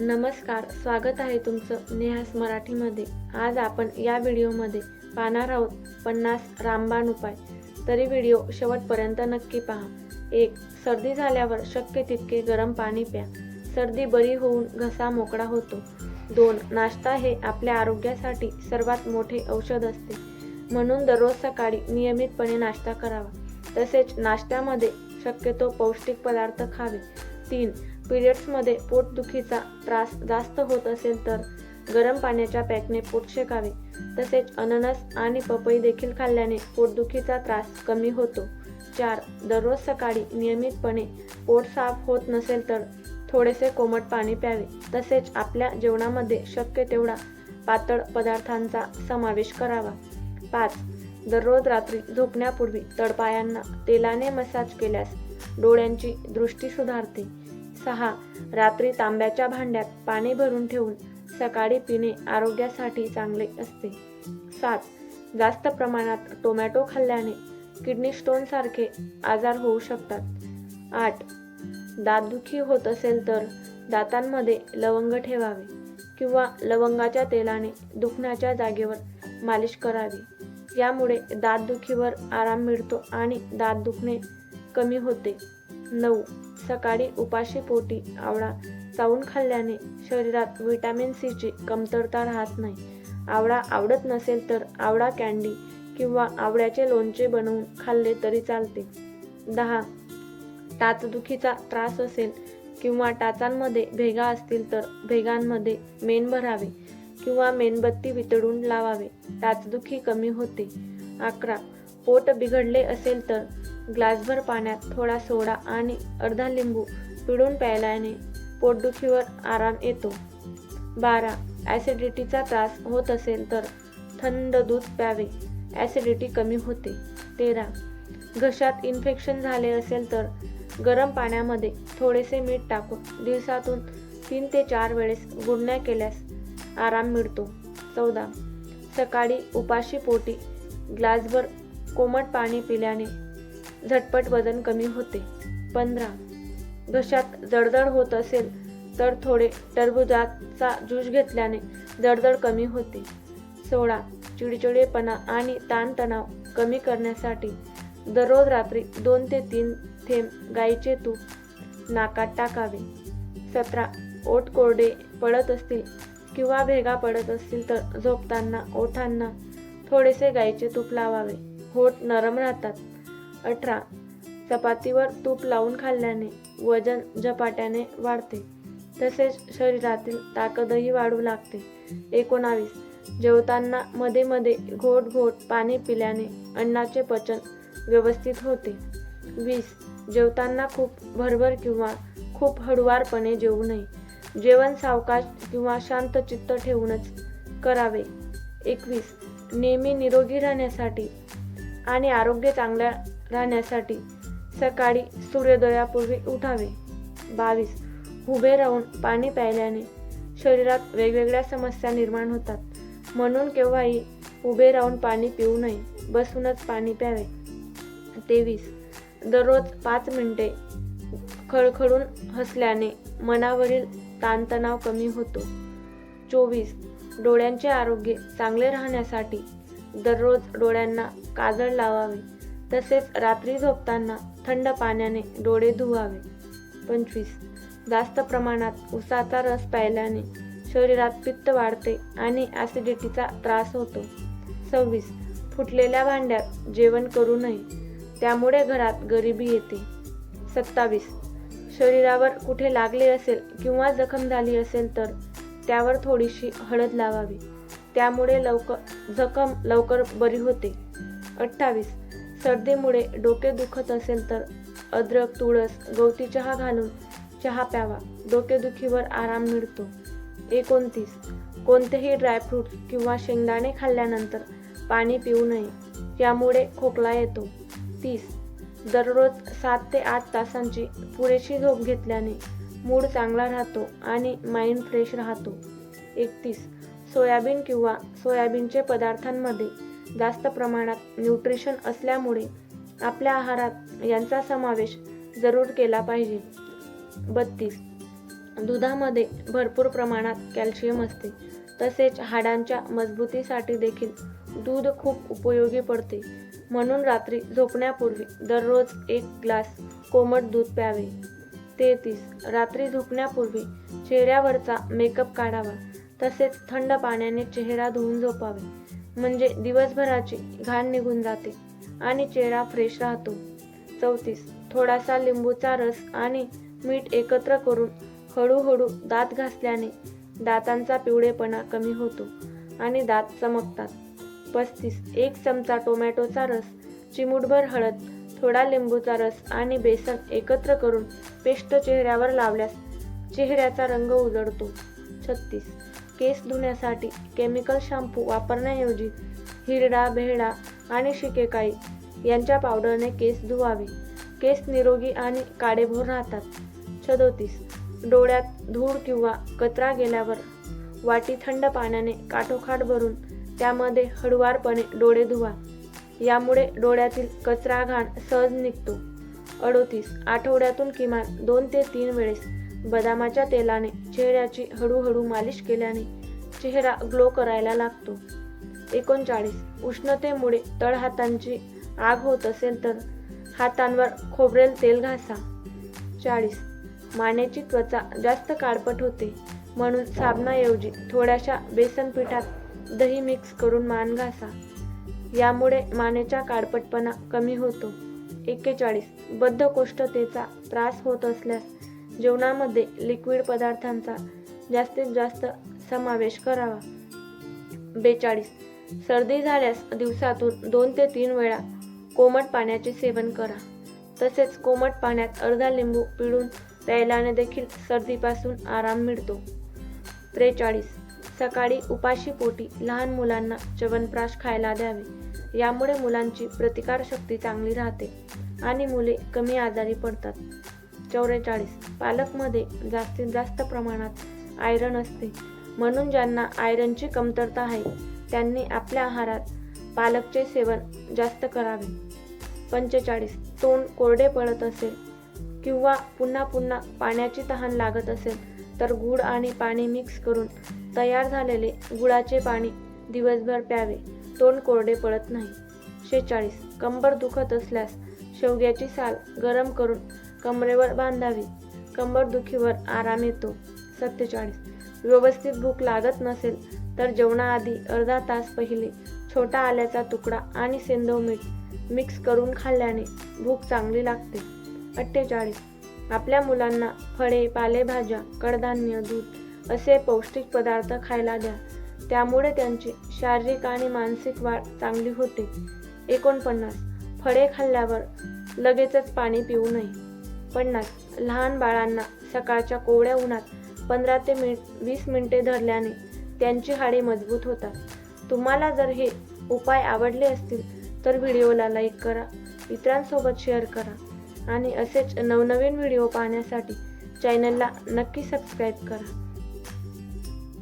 नमस्कार स्वागत आहे तुमचं नेहास मराठीमध्ये. आज आपण या व्हिडिओमध्ये पाहणार आहोत पन्नास रामबाण उपाय. तरी व्हिडिओ शेवटपर्यंत नक्की पहा. एक सर्दी झाल्यावर शक्य तितके गरम पाणी प्या. सर्दी बरी होऊन घसा मोकळा होतो. दोन नाश्ता हे आपल्या आरोग्यासाठी सर्वात मोठे औषध असते. म्हणून दररोज सकाळी नियमितपणे नाश्ता करावा. तसेच नाश्त्यामध्ये शक्यतो पौष्टिक पदार्थ खावे. तीन पिरियड्समध्ये पोटदुखीचा त्रास जास्त होत असेल तर गरम पाण्याच्या पॅकने पोट शेकावे. तसेच अननस आणि पपई देखील खाल्ल्याने पोटदुखीचा त्रास कमी होतो. चार दररोज सकाळी नियमितपणे पोट साफ होत नसेल तर थोडेसे कोमट पाणी प्यावे. तसेच आपल्या जेवणामध्ये शक्य तेवढा पातळ पदार्थांचा समावेश करावा. पाच दररोज रात्री झोपण्यापूर्वी तडपायांना तेलाने मसाज केल्यास डोळ्यांची दृष्टी सुधारते. सहा. रात्री तांब्याच्या भांड्यात पाणी भरून ठेवून सकाळी पिणे आरोग्यासाठी चांगले असते. सात. जास्त प्रमाणात टोमॅटो खाल्ल्याने किडनी स्टोनसारखे आजार होऊ शकतात. आठ. दातदुखी होत असेल तर दातांमध्ये लवंग ठेवावे किंवा लवंगाच्या तेलाने दुखण्याच्या जागेवर मालिश करावी. यामुळे दातदुखीवर आराम मिळतो आणि दात दुखणे कमी होते. नऊ. सकाळी उपाशी पोटी आवळा चावून खाल्ल्याने शरीरात व्हिटॅमिन सीची कमतरता राहत नाही. आवळा आवडत नसेल तर आवळा कॅन्डी किंवा आवळ्याचे लोणचे बनवून खाल्ले तरी चालते. दहा. टाचदुखीचा त्रास असेल किंवा टाचांमध्ये भेगा असतील तर भेगांमध्ये मेण भरावे किंवा मेणबत्ती वितळून लावावे. टाचदुखी कमी होते. अकरा. पोट बिघडले असेल तर ग्लासभर पाण्यात थोडा सोडा आणि अर्धा लिंबू पिळून प्यायल्याने पोटदुखीवर आराम येतो. बारा ॲसिडिटीचा त्रास होत असेल तर थंड दूध प्यावे. ॲसिडिटी कमी होते. तेरा घशात इन्फेक्शन झाले असेल तर गरम पाण्यामध्ये थोडेसे मीठ टाकून दिवसातून तीन ते चार वेळेस गुडण्या केल्यास आराम मिळतो. चौदा सकाळी उपाशी पोटी ग्लासभर कोमट पाणी पिल्याने झटपट वजन कमी होते. पंधरा. घशात जडजड होत असेल तर थोडे टरबुजाचा ज्यूस घेतल्याने जडजड कमी होते. सोळा. चिडचिडेपणा आणि ताणतणाव कमी करण्यासाठी दररोज रात्री दोन ते तीन थेंब गाईचे तूप नाकात टाकावे. सतरा. ओठ कोरडे पडत असतील किंवा भेगा पडत असतील तर झोपताना ओठांना थोडेसे गाईचे तूप लावावे. होठ नरम राहतात. अठरा. चपातीवर तूप लावून खाल्ल्याने वजन झपाट्याने वाढते. तसेच शरीरातील ताकदही वाढू लागते. एकोणावीस. जेवताना मध्ये मध्ये घोट घोट पाणी पिल्याने अन्नाचे पचन व्यवस्थित होते. वीस. जेवताना खूप भरभर किंवा खूप हळुवारपणे जेवू नये. जेवण सावकाश किंवा शांत चित्त ठेवूनच करावे. एकवीस. नेहमी निरोगी राहण्यासाठी आणि आरोग्य चांगल्या राहण्यासाठी सकाळी सूर्योदयापूर्वी उठावे. बावीस. उभे राहून पाणी प्यायल्याने शरीरात वेगवेगळ्या समस्या निर्माण होतात. म्हणून केव्हाही उभे राहून पाणी पिऊ नये बसूनच पाणी प्यावे. तेवीस. दररोज पाच मिनिटे खळखळून हसल्याने मनावरील ताणतणाव कमी होतो. चोवीस. डोळ्यांचे आरोग्य चांगले राहण्यासाठी दररोज डोळ्यांना काजळ लावावे. तसेच रात्री झोपताना थंड पाण्याने डोळे धुवावे. पंचवीस. जास्त प्रमाणात उसाचा रस प्यायल्याने शरीरात पित्त वाढते आणि ॲसिडिटीचा त्रास होतो. सव्वीस. फुटलेल्या भांड्यात जेवण करू नये. त्यामुळे घरात गरिबी येते. सत्तावीस. शरीरावर कुठे लागले असेल किंवा जखम झाली असेल तर त्यावर थोडीशी हळद लावावी. त्यामुळे लवकर जखम लवकर बरी होते. अठ्ठावीस. सर्दीमुळे डोके दुखत असेल तर अद्रक तुळस गवती चहा घालून चहा प्यावा. डोकेदुखीवर आराम मिळतो. एकोणतीस. कोणतेही ड्रायफ्रूट्स किंवा शेंगदाणे खाल्ल्यानंतर पाणी पिऊ नये यामुळे खोकला येतो. तीस. दररोज सात ते आठ तासांची पुरेशी झोप घेतल्याने मूड चांगला राहतो आणि माइंड फ्रेश राहतो. एकतीस. सोयाबीन किंवा सोयाबीनचे पदार्थांमध्ये जास्त प्रमाणात न्यूट्रिशन असल्यामुळे आपल्या आहारात यांचा समावेश जरूर केला पाहिजे. बत्तीस. दुधामध्ये भरपूर प्रमाणात कॅल्शियम असते. तसेच हाडांच्या मजबूतीसाठी देखील दूध खूप उपयोगी पडते. म्हणून रात्री झोपण्यापूर्वी दररोज एक ग्लास कोमट दूध प्यावे. तेहतीस. रात्री झोपण्यापूर्वी चेहऱ्यावरचा मेकअप काढावा. तसेच थंड पाण्याने चेहरा धुवून झोपावे. म्हणजे दिवसभराची घाण निघून जाते आणि चेहरा फ्रेश राहतो. चौतीस. थोडासा लिंबूचा रस आणि मीठ एकत्र करून हळूहळू दात घासल्याने दातांचा पिवळेपणा कमी होतो आणि दात चमकतात. पस्तीस. एक चमचा टोमॅटोचा रस चिमूटभर हळद थोडा लिंबूचा रस आणि बेसन एकत्र करून पेस्ट चेहऱ्यावर लावल्यास चेहऱ्याचा रंग उजळतो छत्तीस. केस धुण्यासाठी केमिकल शॅम्पू वापरण्याऐवजी हिरडा भेडा आणि शिकेकाई यांच्या पावडरने केस धुवावे. केस निरोगी आणि काळेभोर राहतात. छदोतीस. डोळ्यात धूळ किंवा कचरा गेल्यावर वाटी थंड पाण्याने काठोखाट भरून त्यामध्ये हळुवारपणे डोळे धुवा. यामुळे डोळ्यातील कचरा घाण सहज निघतो. अडोतीस. आठवड्यातून किमान दोन ते तीन वेळेस बदामाच्या तेलाने चेहऱ्याची हळूहळू मालिश केल्याने चेहरा ग्लो करायला लागतो. एकोणचाळीस. उष्णतेमुळे तळहातांची आग होत असेल तर हातांवर खोबरेल तेल घासा. चाळीस. मानेची त्वचा जास्त काळपट होते म्हणून साबणाऐवजी थोड्याशा बेसन पिठात दही मिक्स करून मान घासा. यामुळे मानेचा काळपटपणा कमी होतो. एक्केचाळीस. बद्धकोष्ठतेचा त्रास होत असल्यास जेवणामध्ये लिक्विड पदार्थांचा जास्तीत जास्त समावेश करावा. बेचाळीस. सर्दी झाल्यास दिवसातून दोन ते तीन वेळा कोमट पाण्याचे सेवन करा. तसेच कोमट पाण्यात अर्धा लिंबू पिळून प्यायल्याने देखील सर्दीपासून आराम मिळतो. त्रेचाळीस. सकाळी उपाशी पोटी लहान मुलांना च्यवनप्राश खायला द्यावे. यामुळे मुलांची प्रतिकारशक्ती चांगली राहते आणि मुले कमी आजारी पडतात. चौवेचाळीस पालकमध्ये जास्तीत जास्त प्रमाणात आयरन असते. म्हणून ज्यांना आयरनची कमतरता आहे त्यांनी आपल्या आहारात पालकचे सेवन जास्त करावे. पंचेचाळीस. तोंड कोरडे पडत असेल किंवा पुन्हा पुन्हा पाण्याची तहान लागत असेल तर गुळ आणि पाणी मिक्स करून तयार झालेले गुळाचे पाणी दिवसभर प्यावे. तोंड कोरडे पडत नाही. शेचाळीस. कंबर दुखत असल्यास शेवग्याची साल गरम करून कमरेवर बांधावी. कंबरदुखीवर आराम येतो. सत्तेचाळीस. व्यवस्थित भूक लागत नसेल तर जेवणाआधी अर्धा तास पहिले छोटा आल्याचा तुकडा आणि सेंधव मीठ मिक्स करून खाल्ल्याने भूक चांगली लागते. अठ्ठेचाळीस. आपल्या मुलांना फळे पालेभाज्या कडधान्य दूध असे पौष्टिक पदार्थ खायला द्या. त्यामुळे त्यांची शारीरिक आणि मानसिक वाढ चांगली होते. एकोणपन्नास. फळे खाल्ल्यावर लगेचच पाणी पिऊ नये. पन्नास लहान बाळांना सकाळच्या कोवळ्या उन्हात पंधरा ते मिन वीस मिनिटे धरल्याने त्यांची हाडे मजबूत होतात. तुम्हाला जर हे उपाय आवडले असतील तर व्हिडिओला लाईक करा इतरांसोबत शेअर करा आणि असेच नवनवीन व्हिडिओ पाहण्यासाठी चॅनलला नक्की सबस्क्राईब करा.